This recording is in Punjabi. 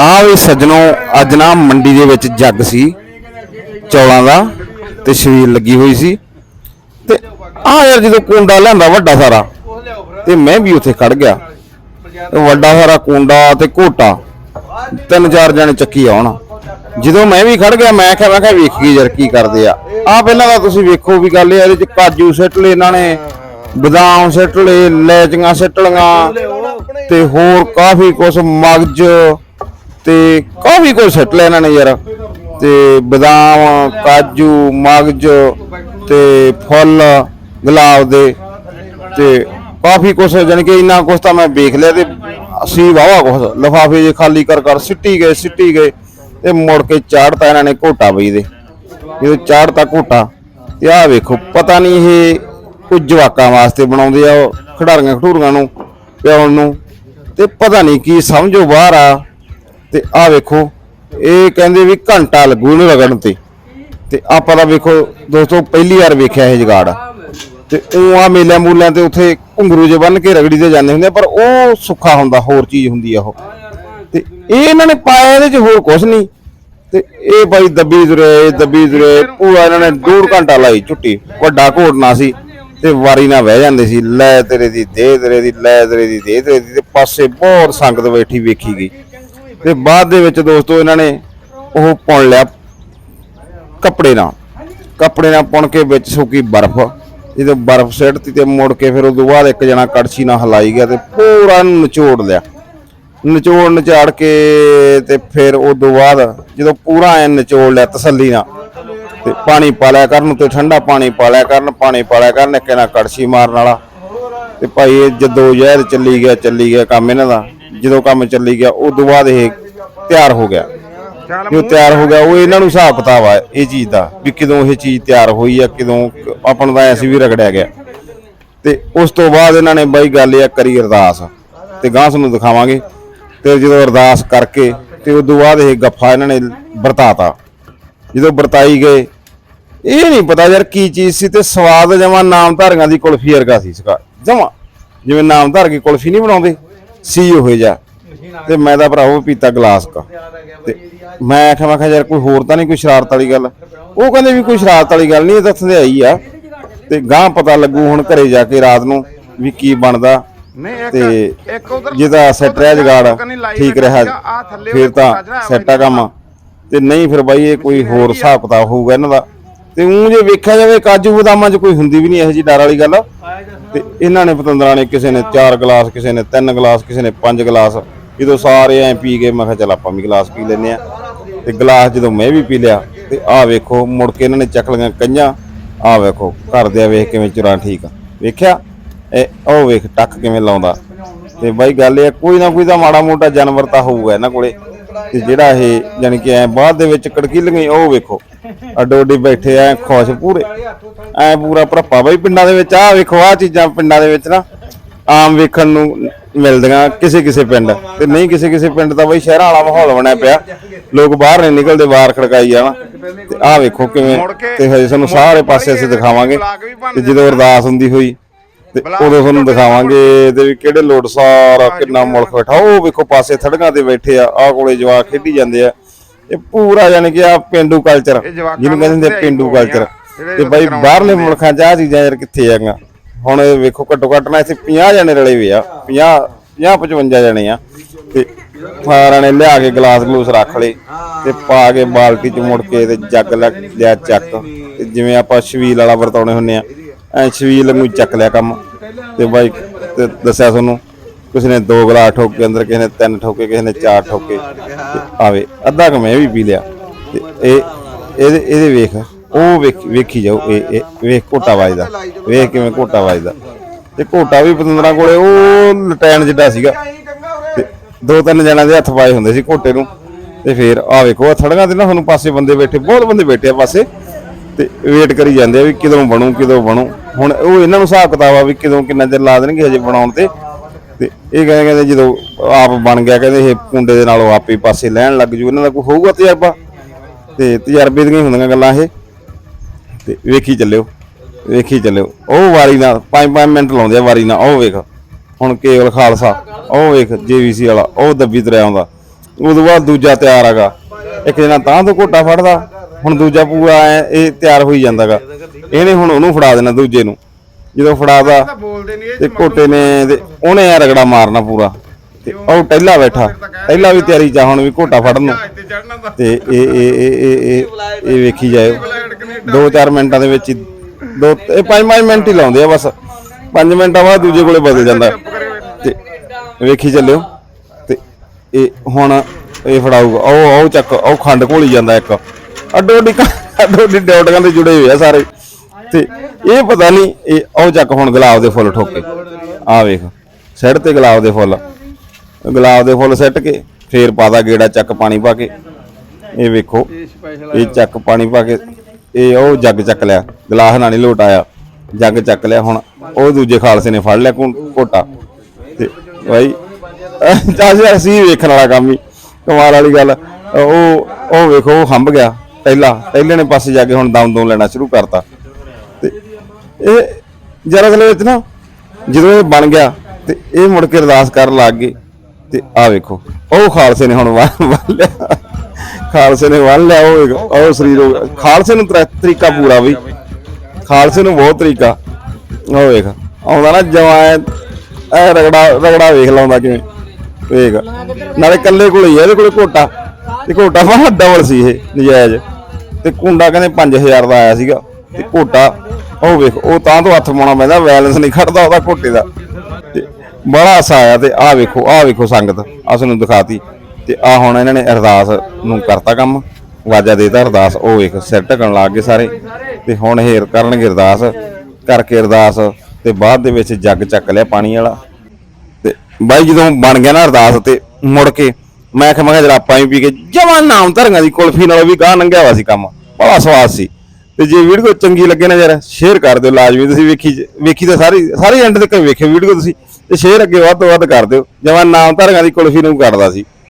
ਆਹ ਵੀ ਸੱਜਣੋ ਅੱਜ ਨਾ ਮੰਡੀ ਦੇ ਵਿੱਚ ਜੱਗ ਸੀ ਚੌਲਾਂ ਦਾ ਤੇ ਸ਼ਵੀਲ ਲੱਗੀ ਹੋਈ ਸੀ। ਤੇ ਆਹ ਯਾਰ ਜਦੋਂ ਕੁੰਡਾ ਲਿਆਂਦਾ ਵੱਡਾ ਸਾਰਾ ਤੇ ਮੈਂ ਵੀ ਉੱਥੇ ਖੜ ਗਿਆ। ਵੱਡਾ ਸਾਰਾ ਕੁੰਡਾ ਤੇ ਘੋਟਾ ਤਿੰਨ ਚਾਰ ਜਣੇ ਚੱਕੀ ਆਉਣ। ਜਦੋਂ ਮੈਂ ਵੀ ਖੜ ਗਿਆ ਮੈਂ ਕਿਹਾ ਮੈਂ ਕਿਹਾ ਵੇਖ ਵੇਖੀਏ ਯਾਰ ਕੀ ਕਰਦੇ ਆ। ਆ ਪਹਿਲਾਂ ਤਾਂ ਤੁਸੀਂ ਵੇਖੋ ਵੀ ਗੱਲ ਆ, ਇਹਦੇ ਚ ਕਾਜੂ ਸਿੱਟ ਲਏ ਇਹਨਾਂ ਨੇ ਬਦਾਮ ਸਿੱਟ ਲਏ ਲੈਚੀਆਂ ਸਿੱਟ ਲਈਆਂ ਤੇ ਹੋਰ ਕਾਫੀ ਕੁਝ ਮਗਜ ਤੇ ਕਾਫੀ ਕੁਝ ਸਿੱਟ ਲਿਆ ਇਹਨਾਂ ਨੇ ਯਾਰ। ਤੇ ਬਦਾਮ, ਕਾਜੂ, ਮਗਜ ਤੇ ਫੁੱਲ, ਗੁਲਾਬ ਦੇ ਤੇ ਕਾਫੀ ਕੁਝ ਜਾਣੀ ਕਿ ਇੰਨਾ ਕੁਝ ਤਾਂ ਮੈਂ ਵੇਖ ਲਿਆ ਤੇ ਅਸੀਂ ਵਾਵਾ ਕੁਝ ਲਫਾਫੇ ਜੇ ਖਾਲੀ ਕਰ ਕਰ ਸਿੱਟੀ ਗਏ ਸਿੱਟੀ ਗਏ ਤੇ ਮੁੜ ਕੇ ਚਾੜਤਾ ਇਹਨਾਂ ਨੇ ਘੋਟਾ ਬਈ ਦੇ। ਜਦੋਂ ਚਾੜਤਾ ਘੋਟਾ ਤੇ ਆਹ ਵੇਖੋ, ਪਤਾ ਨਹੀਂ ਇਹ ਕੋਈ ਜਵਾਕਾਂ ਵਾਸਤੇ ਬਣਾਉਂਦੇ ਆ ਉਹ ਖਿਡਾਰੀਆਂ ਖਟੂਰੀਆਂ ਨੂੰ ਪਿਆਉਣ ਨੂੰ ਤੇ ਪਤਾ ਨਹੀਂ ਕੀ ਸਮਝੋ ਬਾਹਰ ਆ। ਤੇ ਆਹ ਵੇਖੋ, ਇਹ ਕਹਿੰਦੇ ਵੀ ਘੰਟਾ ਲੱਗੂ ਇਹਨੂੰ ਰਗੜਨ ਤੇ। ਤੇ ਆਪਾਂ ਤਾਂ ਵੇਖੋ, ਦੋਸਤੋ, ਪਹਿਲੀ ਵਾਰ ਵੇਖਿਆ ਇਹ ਜਗਾੜ। ਤੇ ਉਹ ਆ ਮੇਲਿਆਂ ਮੂਲਿਆਂ ਤੇ ਉੱਥੇ ਘੁੰਗਰੂ ਜੇ ਬੰਨ ਕੇ ਰਗੜੀ ਤੇ ਜਾਂਦੇ ਹੁੰਦੇ ਪਰ ਉਹ ਸੁੱਖਾ ਹੁੰਦਾ, ਹੋਰ ਚੀਜ਼ ਹੁੰਦੀ ਆ ਉਹ। ਤੇ ਇਹ ਇਹਨਾਂ ਨੇ ਪਾਇਆ ਇਹਦੇ ਚ ਹੋਰ ਕੁਝ ਨਹੀਂ। ਤੇ ਇਹ ਬਾਈ ਦੱਬੀ ਦੁਰੇ ਦੱਬੀ ਦੁਰੇ, ਪੂਰਾ ਇਹਨਾਂ ਨੇ ਡੂਢ ਘੰਟਾ ਲਾਈ ਝੁੱਟੀ। ਵੱਡਾ ਘੋੜਨਾ ਸੀ ਤੇ ਵਾਰੀ ਨਾਲ ਬਹਿ ਜਾਂਦੇ ਸੀ, ਲੈ ਤੇਰੇ ਦੀ, ਦੇ ਤੇਰੇ ਦੀ, ਲੈ ਤੇਰੇ ਦੀ, ਦੇ ਤੇਰੇ ਦੀ, ਤੇ ਪਾਸੇ ਬਹੁਤ ਸੰਗਤ ਬੈਠੀ ਵੇਖੀ ਗਈ। ਤੇ ਬਾਅਦ ਦੇ ਵਿੱਚ ਦੋਸਤੋ ਇਹਨਾਂ ਨੇ ਉਹ ਪੁਣ ਲਿਆ ਕੱਪੜੇ ਨਾਲ। ਕੱਪੜੇ ਨਾਲ ਪੁਣ ਕੇ ਵਿੱਚ ਸੁੱਕੀ ਬਰਫ਼। ਜਦੋਂ ਬਰਫ਼ ਸਿੱਟਤੀ ਤੇ ਮੁੜ ਕੇ ਫਿਰ ਉਦੋਂ ਬਾਅਦ ਇੱਕ ਜਣਾ ਕੜਛੀ ਨਾਲ ਹਲਾਈ ਗਿਆ ਤੇ ਪੂਰਾ ਇਹਨੂੰ ਨਿਚੋੜ ਲਿਆ। ਨਿਚੋੜ ਨਚਾੜ ਕੇ ਤੇ ਫਿਰ ਉਦੋਂ ਬਾਅਦ ਜਦੋਂ ਪੂਰਾ ਐ ਨਿਚੋੜ ਲਿਆ ਤਸੱਲੀ ਨਾਲ ਤੇ ਪਾਣੀ ਪਾਲਿਆ ਕਰਨ ਤੇ ਠੰਡਾ ਪਾਣੀ ਪਾਲਿਆ ਕਰਨ, ਪਾਣੀ ਪਾਲਿਆ ਕਰਨ, ਇੱਕ ਨਾਲ ਕੜਛੀ ਮਾਰਨ ਵਾਲਾ। ਤੇ ਭਾਈ ਇਹ ਜਦੋਂ ਜ਼ਹਿਰ ਚੱਲੀ ਗਿਆ ਚੱਲੀ ਗਿਆ ਕੰਮ ਇਹਨਾਂ ਦਾ। ਜਦੋਂ ਕੰਮ ਚੱਲੀ ਗਿਆ ਉਦੋਂ ਬਾਅਦ ਇਹ ਤਿਆਰ ਹੋ ਗਿਆ। ਜੋ ਤਿਆਰ ਹੋ ਗਿਆ, ਉਹ ਇਹਨਾਂ ਨੂੰ ਹਿਸਾਬ ਕਿਤਾਬ ਆ ਇਹ ਚੀਜ਼ ਦਾ, ਵੀ ਕਿਦੋਂ ਇਹ ਚੀਜ਼ ਤਿਆਰ ਹੋਈ ਆ, ਕਿਦੋਂ ਆਪਾਂ ਨੂੰ ਤਾਂ ਐਸੀ ਵੀ ਰਗੜਿਆ ਗਿਆ। ਤੇ ਉਸ ਤੋਂ ਬਾਅਦ ਇਹਨਾਂ ਨੇ ਬਾਈ ਗੱਲ ਇਹ ਕਰੀ ਅਰਦਾਸ। ਤੇ ਗਾਂ ਨੂੰ ਦਿਖਾਵਾਂਗੇ। ਤੇ ਜਦੋਂ ਅਰਦਾਸ ਕਰਕੇ, ਤੇ ਉਸ ਤੋਂ ਬਾਅਦ ਇਹ ਗੱਫਾ ਇਹਨਾਂ ਨੇ ਵਰਤਾਤਾ। ਜਦੋਂ ਵਰਤਾਈ ਗਏ, ਇਹ ਨਹੀਂ ਪਤਾ ਯਾਰ ਕੀ ਚੀਜ਼ ਸੀ, ਤੇ ਸਵਾਦ ਜਮਾ ਨਾਮਧਾਰੀਆਂ ਦੀ ਕੁਲਫੀ ਵਰਗਾ ਸੀ ਸਕਾ ਜਮਾ। ਜਿਵੇਂ ਨਾਮਧਾਰ ਕੀ ਕੁਲਫੀ ਨਹੀਂ ਬਣਾਉਂਦੇ। ਸੀ ਉਹ ਜਾ ਤੇ ਮੈਂ ਤਾਂ ਭਰਾਵੋ ਪੀਤਾ ਗਲਾਸ ਕਾ। ਤੇ ਮੈਂ ਆਖਿਆ ਮੈਂ ਕਿਹਾ ਯਾਰ ਕੋਈ ਹੋਰ ਤਾਂ ਨਹੀਂ ਕੋਈ ਸ਼ਰਾਰਤ ਵਾਲੀ ਗੱਲ? ਉਹ ਕਹਿੰਦੇ ਵੀ ਕੋਈ ਸ਼ਰਾਰਤ ਵਾਲੀ ਗੱਲ ਨਹੀਂ ਇਹ ਤਾਂ ਸੰਧਿਆਈ ਆ। ਤੇ ਗਾਂ ਪਤਾ ਲੱਗੂ ਹੁਣ ਘਰੇ ਜਾ ਕੇ ਰਾਤ ਨੂੰ ਵੀ ਕੀ ਬਣਦਾ। ਤੇ ਜਿਹਦਾ ਸੈੱਟ ਰਿਹਾ ਜਗਾੜ ਠੀਕ ਰਿਹਾ ਫਿਰ ਤਾਂ ਸੈੱਟ ਕੰਮ। ਤੇ ਨਹੀਂ ਫਿਰ ਬਾਈ ਇਹ ਕੋਈ ਹੋਰ ਹਿਸਾਬ ਕਿਤਾਬ ਹੋਊਗਾ ਇਹਨਾਂ ਦਾ। ਤੇ ਉਹ ਜੇ ਵੇਖਿਆ ਜਾਵੇ ਕਾਜੂ ਬਦਾਮਾਂ 'ਚ ਕੋਈ ਹੁੰਦੀ ਵੀ ਨਹੀਂ ਇਹੋ ਜੀ ਡਰ ਵਾਲੀ ਗੱਲ। ਤੇ ਇਹਨਾਂ ਨੇ ਪਤੰਦਰਾਂ ਨੇ ਕਿਸੇ ਨੇ 4 ਗਲਾਸ, ਕਿਸੇ ਨੇ 3 ਗਲਾਸ, ਕਿਸੇ ਨੇ 5 ਗਲਾਸ, ਜਦੋਂ ਸਾਰੇ ਐ ਪੀ ਕੇ ਮੈਂ ਕਿਹਾ ਚੱਲ ਆਪਾਂ ਵੀ ਗਲਾਸ ਪੀ ਲੈਨੇ ਆ ਤੇ ਗਲਾਸ ਜਦੋਂ ਮੈਂ ਵੀ ਪੀ ਲਿਆ, ਤੇ ਆਹ ਵੇਖੋ, ਮੁੜ ਕੇ ਇਹਨਾਂ ਨੇ ਚੱਕ ਲਈਆਂ ਕਈਆਂ, ਆਹ ਵੇਖੋ ਘਰ ਦੇ ਵੇਖ ਕਿਵੇਂ ਚੁਰਾਂ ਠੀਕ ਆ। ਵੇਖਿਆ? ਇਹ ਉਹ ਵੇਖ, ਟੱਕ ਕਿਵੇਂ ਲਾਉਂਦਾ। ਤੇ ਬਾਈ ਗੱਲ ਇਹ ਕੋਈ ਨਾ ਕੋਈ ਤਾਂ ਮਾੜਾ ਮੋਟਾ ਜਾਨਵਰ ਤਾਂ ਹੋਊਗਾ ਇਹਨਾਂ ਕੋਲੇ। ਤੇ ਜਿਹੜਾ ਇਹ ਯਾਨੀ ਕਿ ਐ ਬਾਅਦ ਦੇ ਵਿੱਚ ਕੜਕੀਲੀਆਂ ਉਹ ਵੇਖੋ। ਅੱਡੋ ਅੱਡੀ ਬੈਠੇ ਐ ਖੁਸ਼ ਪੂਰੇ। ਐ ਪੂਰਾ ਭਰਪਾ ਬਾਈ ਪਿੰਡਾਂ ਦੇ ਵਿੱਚ ਆਹ ਵੇਖੋ ਆਹ ਚੀਜ਼ਾਂ ਪਿੰਡਾਂ ਦੇ ਵਿੱਚ ਨਾ ਆਮ ਵੇਖਣ ਨੂੰ ਮਿਲਦੀਆਂ ਕਿਸੇ ਕਿਸੇ ਪਿੰਡ। ਤੇ ਨਹੀਂ ਕਿਸੇ ਕਿਸੇ ਪਿੰਡ ਤਾਂ ਬਾਈ ਸ਼ਹਿਰਾਂ ਵਾਲਾ ਮਾਹੌਲ ਬਣਿਆ ਪਿਆ। ਲੋਕ ਬਾਹਰ ਨਹੀਂ ਨਿਕਲਦੇ ਬਾਹਰ ਖੜਕਾਈ ਜਾਣਾ। ਤੇ ਆਹ ਵੇਖੋ ਕਿਵੇਂ ਤੇ ਹਜੇ ਸਾਨੂੰ ਸਾਰੇ ਪਾਸੇ ਅਸੀਂ ਦਿਖਾਵਾਂਗੇ। ਤੇ ਜਦੋਂ ਅਰਦਾਸ ਹੁੰਦੀ ਹੋਈ ਤੇ ਉਦੋਂ ਤੁਹਾਨੂੰ ਦਿਖਾਵਾਂਗੇ ਤੇ ਵੀ ਕਿਹੜੇ ਲੋਟ ਸਾਰਾ ਕਿੰਨਾ ਮੁਲਕ ਬੈਠਾ ਉਹ ਵੇਖੋ ਪਾਸੇ ਥੜੀਆਂ ਤੇ ਬੈਠੇ ਆ ਆਹ ਕੋਲੇ ਜਵਾਕ ਖੇਡੀ ਜਾਂਦੇ ਆ। ਇਹ ਪੂਰਾ ਯਾਨੀ ਕਿ ਆ ਪਿੰਡੂ ਕਲਚਰ ਜਿਹਨੂੰ ਕਹਿੰਦੇ ਹੁੰਦੇ ਆ ਪਿੰਡੂ। ਕਲਚਰ ਤੇ ਬਾਈ ਬਾਹਰਲੇ ਮੁਲਕਾਂ 'ਚ ਆ ਚੀਜ਼ਾਂ ਯਾਰ ਕਿੱਥੇ ਆਈਆਂ ਹੁਣ ਇਹ ਵੇਖੋ ਘੱਟੋ ਘੱਟ ਨਾ ਇੱਥੇ 50 ਜਣੇ ਰਲੇ ਹੋਏ ਆ 50 50 55 ਜਣੇ ਆ। ਤੇ ਸਾਰਿਆਂ ਨੇ ਲਿਆ ਕੇ ਗਲਾਸ ਗਲੂਸ ਰੱਖ ਲਏ ਤੇ ਪਾ ਕੇ ਬਾਲਟੀ 'ਚ ਮੁੜ ਕੇ ਤੇ ਜੱਗ ਲੈ- ਲਿਆ ਚੱਕ। ਤੇ ਜਿਵੇਂ ਆਪਾਂ ਛਵੀਲ ਵਾਲਾ ਵਰਤਾਉਣੇ ਹੁੰਨੇ ਆ ਐ ਛਵੀਲ ਨੂੰ ਚੱਕ ਲਿਆ ਕੰਮ। ਤੇ ਬਾਈ ਤੇ ਦੱਸਿਆ ਤੁਹਾਨੂੰ, ਕਿਸੇ ਨੇ ਦੋ ਗਲਾਸ ਠੋਕ ਕੇ ਅੰਦਰ ਕਿਸੇ ਨੇ ਤਿੰਨ ਠੋਕੇ, ਕਿਸੇ ਨੇ ਚਾਰ ਠੋਕੇ, ਤੇ ਆਵੇ, ਅੱਧਾ ਕੁ ਮੈਂ ਵੀ ਪੀ ਲਿਆ। ਤੇ ਇਹ, ਇਹਦੇ ਇਹਦੇ ਵੇਖ, ਉਹ ਵੇਖ, ਵੇਖੀ ਜਾਓ, ਇਹ ਇਹ ਵੇਖ ਘੋਟਾ ਵੱਜਦਾ, ਵੇਖ ਕਿਵੇਂ ਘੋਟਾ ਵੱਜਦਾ। ਤੇ ਘੋਟਾ ਵੀ ਪਤੰਦਰਾਂ ਕੋਲੇ, ਉਹ ਲਟੈਣ ਜਿੱਡਾ ਸੀਗਾ। ਤੇ ਦੋ ਤਿੰਨ ਜਣਾਂ ਦੇ ਹੱਥ ਪਾਏ ਹੁੰਦੇ ਸੀ ਘੋਟੇ ਨੂੰ। ਤੇ ਫਿਰ ਆ ਵੇਖੋ ਆ ਥੜੀਆਂ ਤੇ ਨਾ ਤੁਹਾਨੂੰ ਪਾਸੇ ਬੰਦੇ ਬੈਠੇ, ਬਹੁਤ ਬੰਦੇ ਬੈਠੇ ਆ ਪਾਸੇ। ਤੇ ਵੇਟ ਕਰੀ ਜਾਂਦੇ ਆ ਵੀ ਕਿਦੋਂ ਬਣੂ ਕਿਦੋਂ ਬਣੂ। ਹੁਣ ਉਹ ਇਹਨਾਂ ਨੂੰ ਹਿਸਾਬ ਕਿਤਾਬ ਆ ਵੀ ਕਿਦੋਂ ਕਿੰਨਾ ਚਿਰ ਲਾ ਦੇਣਗੇ ਹਜੇ ਬਣਾਉਣ ਤੇ। ਤੇ ਇਹ ਕਹਿੰਦੇ ਕਹਿੰਦੇ ਜਦੋਂ ਆਪ ਬਣ ਗਿਆ, ਕਹਿੰਦੇ ਇਹ ਕੁੰਡੇ ਦੇ ਨਾਲੋਂ ਆਪੇ ਪਾਸੇ ਲੈਣ ਲੱਗ ਜੂ। ਇਹਨਾਂ ਦਾ ਕੋਈ ਹੋਊਗਾ ਤਜਰਬਾ? ਤੇ ਤਜਰਬੇ ਦੀਆਂ ਹੁੰਦੀਆਂ ਗੱਲਾਂ ਇਹ। ਤੇ ਵੇਖੀ ਚੱਲਿਓ ਵੇਖੀ ਚੱਲਿਓ। ਉਹ ਵਾਰੀ ਨਾਲ 5-5 ਮਿੰਟ ਲਾਉਂਦੇ ਆ ਵਾਰੀ ਨਾਲ। ਉਹ ਵੇਖ, ਹੁਣ ਕੇਵਲ ਖਾਲਸਾ। ਉਹ ਵੇਖ ਜੀਵੀਸੀ ਵਾਲਾ, ਉਹ ਦੱਬੀ ਤਰਿਆ ਆਉਂਦਾ। ਉਦੋਂ ਬਾਅਦ ਦੂਜਾ ਤਿਆਰ ਹੈਗਾ। ਇੱਕ ਜਣਾ ਤਾਂ ਤੋਂ ਘੋਟਾ ਫੜਦਾ। ਹੁਣ ਦੂਜਾ ਪੂਰਾ ਐ ਇਹ ਤਿਆਰ ਹੋਈ ਜਾਂਦਾਗਾ। ਇਹਨੇ ਹੁਣ ਉਹਨੂੰ ਫੜਾ ਦੇਣਾ ਦੂਜੇ ਨੂੰ। ਜਦੋਂ ਫੜਾਦਾ ਤਾਂ ਘੋਟੇ ਨੇ ਤੇ ਉਹਨੇ ਐ ਰਗੜਾ ਮਾਰਨਾ ਪੂਰਾ। ਤੇ ਉਹ ਟਹਿਲਾ ਬੈਠਾ। ਟਹਿਲਾ ਵੀ ਤਿਆਰੀ ਚ ਆ ਹੁਣ ਵੀ ਘੋਟਾ ਫੜਨ ਨੂੰ। ਤੇ ਇਹ ਇਹ ਇਹ ਇਹ ਇਹ ਇਹ ਵੇਖੀ ਜਾਇਓ ਕੈਨੇਡਾ 2-4 ਮਿੰਟਾਂ ਦੇ ਵਿੱਚ ਦੋ ਇਹ 5-5 ਮਿੰਟ ਹੀ ਲਾਉਂਦੇ ਆ ਬਸ। 5 ਮਿੰਟਾਂ ਬਾਅਦ ਦੂਜੇ ਕੋਲੇ ਬਦਲ ਜਾਂਦਾ। ਤੇ ਵੇਖੀ ਚੱਲਿਓ। ਤੇ ਇਹ ਹੁਣ ਇਹ ਫੜਾਊਗਾ। ਉਹ ਉਹ ਚੱਕ ਉਹ ਖੰਡ ਘੋਲੀ ਜਾਂਦਾ ਇੱਕ। ਅੱਡੋ ਅੱਡੀ ਕ- ਅੱਡੋ ਅੱਡੀ ਡਿਊਟੀਆਂ ਤੇ ਜੁੜੇ ਹੋਏ ਆ ਸਾਰੇ। ਤੇ ਇਹ ਪਤਾ ਨਹੀਂ, ਇਹ ਉਹ ਚੱਕ ਹੁਣ ਗੁਲਾਬ ਦੇ ਫੁੱਲ ਠੋਕੇ। ਆ ਵੇਖ ਸੈੱਟ ਤੇ ਗੁਲਾਬ ਦੇ ਫੁੱਲ। ਗੁਲਾਬ ਦੇ ਫੁੱਲ ਸੈੱਟ ਕੇ, ਫੇਰ ਪਾਦਾ ਗੇੜਾ ਚੱਕ ਪਾਣੀ ਪਾ ਕੇ। ਇਹ ਵੇਖੋ, ਇਹ ਚੱਕ ਪਾਣੀ ਪਾ ਕੇ, ਇਹ ਉਹ ਜੱਗ ਚੱਕ ਲਿਆ। ਗਲਾਸ ਨਾਲ ਨਹੀਂ ਲੋਟ ਆਇਆ। ਜੱਗ ਚੱਕ ਲਿਆ ਹੁਣ, ਉਹ ਦੂਜੇ ਖਾਲਸੇ ਨੇ ਫੜ ਲਿਆ ਘੁ- ਘੋਟਾ। ਤੇ ਭਾਈ ਚਾਹੇ ਅਸੀਂ ਵੇਖਣ ਵਾਲਾ ਕੰਮ ਹੀ। ਕਮਾਲ ਵਾਲੀ ਗੱਲ। ਉਹ ਉਹ ਵੇਖੋ, ਉਹ ਹੰਬ ਗਿਆ। ਪਹਿਲਾ ਪਹਿਲੇ ਨੇ ਪਾਸੇ ਜਾ ਕੇ ਹੁਣ ਦਮ ਦਮ ਲੈਣਾ ਸ਼ੁਰੂ ਕਰਤਾ। ਤੇ ਇਹ ਜਰਾ ਅਸਲ ਵਿੱਚ ਨਾ ਜਦੋਂ ਇਹ ਬਣ ਗਿਆ ਤੇ ਇਹ ਮੁੜ ਕੇ ਅਰਦਾਸ ਕਰਨ ਲੱਗ ਗਏ ਤੇ ਆ ਵੇਖੋ ਉਹ ਖਾਲਸੇ ਨੇ ਹੁਣ ਵੰਨ ਲਿਆ। ਖਾਲਸੇ ਨੇ ਬੰਨ ਲਿਆ ਉਹ ਵੇਖੋ, ਉਹ ਸਰੀਰ ਹੋ ਗਿਆ। ਖਾਲਸੇ ਨੂੰ ਤਰ- ਤਰੀਕਾ ਪੂਰਾ ਵੀ। ਖਾਲਸੇ ਨੂੰ ਬਹੁਤ ਤਰੀਕਾ। ਉਹ ਵੇਖ ਆਉਂਦਾ ਨਾ ਜਵਾਂ ਐ ਰਗੜਾ ਰਗੜਾ ਵੇਖ ਲਾਉਂਦਾ ਕਿਵੇਂ। ਵੇਖ ਨਾਲੇ ਕੱਲੇ ਕੋਲ ਹੀ ਆ ਇਹਦੇ ਕੋਲੇ ਘੋਟਾ। ਤੇ ਘੋਟਾ ਬੜਾ ਡਬਲ ਸੀ ਇਹ ਨਜਾਇਜ਼। ਤੇ ਕੁੰਡਾ ਕਹਿੰਦੇ 5000 ਦਾ ਆਇਆ ਸੀਗਾ ਤੇ ਘੋਟਾ, ਉਹ ਵੇਖ, ਉਹ ਤਾਂ ਤੋਂ ਹੱਥ ਪਾਉਣਾ ਪੈਂਦਾ ਬੈਲੈਂਸ ਨਹੀਂ ਖੜਦਾ ਉਹਦਾ ਘੋਟੇ ਦਾ। ਤੇ ਬੜਾ ਹਾਸਾ ਆਇਆ ਤੇ ਆਹ ਵੇਖੋ ਆਹ ਵੇਖੋ ਸੰਗਤ ਅਸ ਨੂੰ ਦਿਖਾਤੀ। ਤੇ ਆ ਹੁਣ ਇਹਨਾਂ ਨੇ ਅਰਦਾਸ ਨੂੰ ਕਰਤਾ ਕੰਮ, ਵਾਜਾ ਦੇਤਾ ਅਰਦਾਸ, ਉਹ ਵੇਖ, ਸਿਰ ਢਕਣ ਲੱਗ ਗਏ ਸਾਰੇ। ਤੇ ਹੁਣ ਹੇਰ ਕਰਨਗੇ ਅਰਦਾਸ, ਕਰਕੇ ਅਰਦਾਸ, ਤੇ ਬਾਅਦ ਦੇ ਵਿੱਚ ਜੱਗ ਚੱਕ ਲਿਆ ਪਾਣੀ ਵਾਲਾ। ਤੇ ਬਾਈ ਜਦੋਂ ਬਣ ਗਿਆ ਨਾ ਅਰਦਾਸ ਤੇ ਮੁੜ ਕੇ ਮੈਂ ਕਿਹਾ ਮੈਂ ਕਿਹਾ, ਜਰਾ ਆਪਾਂ ਵੀ ਪੀ ਕੇ ਜਵਾਨ ਨਾਮ ਧਰੀਆਂ ਦੀ ਕੁਲਫੀ ਨਾਲੋਂ ਵੀ ਗਾਹ ਲੰਘਿਆ ਹੋਇਆ ਸੀ ਕੰਮ। ਬੜਾ ਸਵਾਦ ਸੀ। ਤੇ ਜੇ ਵੀਡੀਓ ਚੰਗੀ ਲੱਗੇ ਨਾ ਯਾਰ ਸ਼ੇਅਰ ਕਰ ਦਿਓ ਲਾਜ਼ਮੀ। ਤੁਸੀਂ ਵੇਖੀ ਵੇਖੀ ਤਾਂ ਸਾਰੀ ਸਾਰੀ ਐਂਡ ਤੱਕ ਵੇਖਿਓ ਵੀਡੀਓ ਤੁਸੀਂ। ਤੇ ਸ਼ੇਅਰ ਅੱਗੇ ਵੱਧ ਤੋਂ ਵੱਧ ਕਰ ਦਿਓ। ਜਵਾਨ ਨਾਮ ਧਰੀਆਂ ਦੀ ਕੁਲਫੀ ਨੂੰ ਕਰਦਾ ਸੀ।